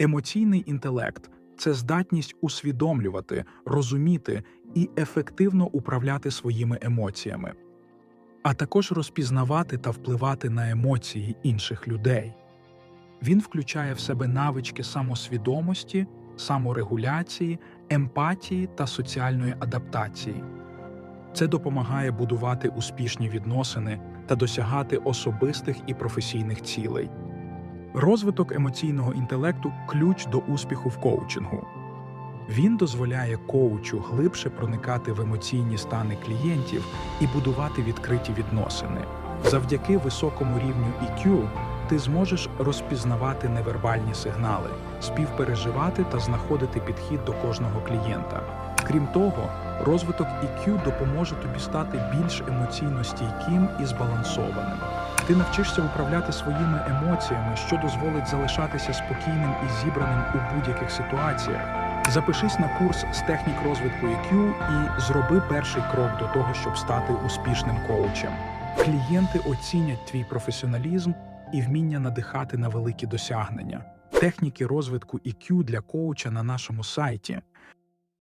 Емоційний інтелект це здатність усвідомлювати, розуміти і ефективно управляти своїми емоціями, а також розпізнавати та впливати на емоції інших людей. Він включає в себе навички самосвідомості, саморегуляції, емпатії та соціальної адаптації. Це допомагає будувати успішні відносини та досягати особистих і професійних цілей. Розвиток емоційного інтелекту ключ до успіху в коучингу. Він дозволяє коучу глибше проникати в емоційні стани клієнтів і будувати відкриті відносини. Завдяки високому рівню EQ ти зможеш розпізнавати невербальні сигнали, співпереживати та знаходити підхід до кожного клієнта. Крім того, розвиток EQ допоможе тобі стати більш емоційно стійким і збалансованим. Ти навчишся управляти своїми емоціями, що дозволить залишатися спокійним і зібраним у будь-яких ситуаціях. Запишись на курс з технік розвитку EQ і зроби перший крок до того, щоб стати успішним коучем. Клієнти оцінять твій професіоналізм і вміння надихати на великі досягнення. Техніки розвитку EQ для коуча на нашому сайті.